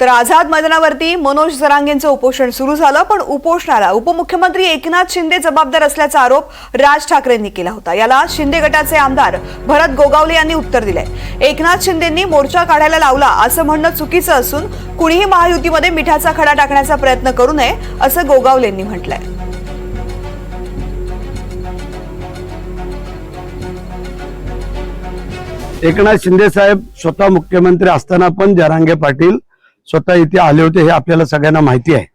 तर आझाद मैदानावरती मनोज जरांगेंचं उपोषण सुरू झालं पण उपोषणाला उपमुख्यमंत्री एकनाथ शिंदे जबाबदार असल्याचा आरोप राज ठाकरेंनी केला होता. याला शिंदे गटाचे आमदार भरत गोगावले यांनी उत्तर दिलंय. एकनाथ शिंदेंनी मोर्चा काढायला लावला असं म्हणणं चुकीचं असून कुणीही महायुतीमध्ये मिठाचा खडा टाकण्याचा प्रयत्न करू नये असं गोगावलेंनी म्हटलंय. एकनाथ शिंदे साहेब स्वतः मुख्यमंत्री असताना पण जरांगे पाटील स्वतः इथे आले होते हे आपल्याला सगळ्यांना माहिती आहे.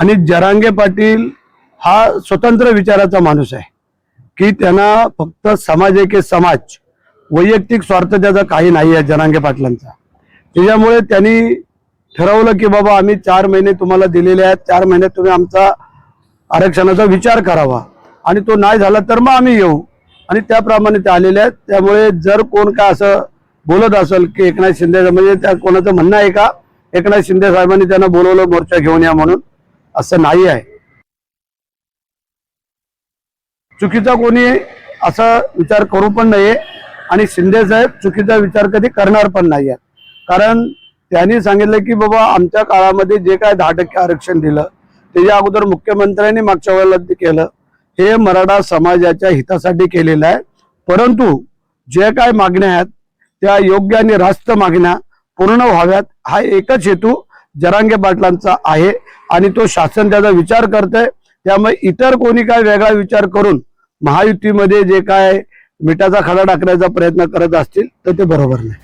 आणि जरांगे पाटील हा स्वतंत्र विचाराचा माणूस आहे की त्यांना फक्त समाज एक समाज. वैयक्तिक स्वार्थ त्याचा काही नाही आहे जरांगे पाटलांचा. त्याच्यामुळे त्यांनी ठरवलं की बाबा आम्ही चार महिने तुम्हाला दिलेले आहेत चार महिन्यात तुम्ही आमचा आरक्षणाचा विचार करावा. आणि तो नाही झाला तर मग आम्ही येऊ. आणि त्याप्रमाणे ते आलेले आहेत. त्यामुळे जर कोण काय असं बोलत असेल की एकनाथ शिंदे म्हणजे त्या कोणाचं म्हणणं आहे का? एकनाथ शिंदे साहेबांनी त्यांना बोलवलं मोर्चा घेऊन या म्हणून. असं नाही आहे. चुकीचा कोणी असा विचार करू पण नाहीये आणि शिंदे साहेब चुकीचा विचार कधी करणार पण नाही आहेत कारण त्यांनी सांगितलं की बाबा आमच्या काळामध्ये जे काय दहा टक्के आरक्षण दिलं त्याच्या अगोदर मुख्यमंत्र्यांनी मागच्या वेळेला केलं. हे मराठा समाजाच्या हितासाठी केलेलं आहे. परंतु जे काय मागण्या आहेत त्या योग्य आणि रास्त मागण्या पूर्ण व्हाव्यात. हा एकच हेतू जरांगे पाटलांचा आहे आणि तो शासन त्याचा विचार करतंय. त्यामुळे इतर कोणी काय वेगळा विचार करून महायुतीमध्ये जे काय मिठाचा खडा टाकण्याचा प्रयत्न करत असतील तर ते बरोबर नाही.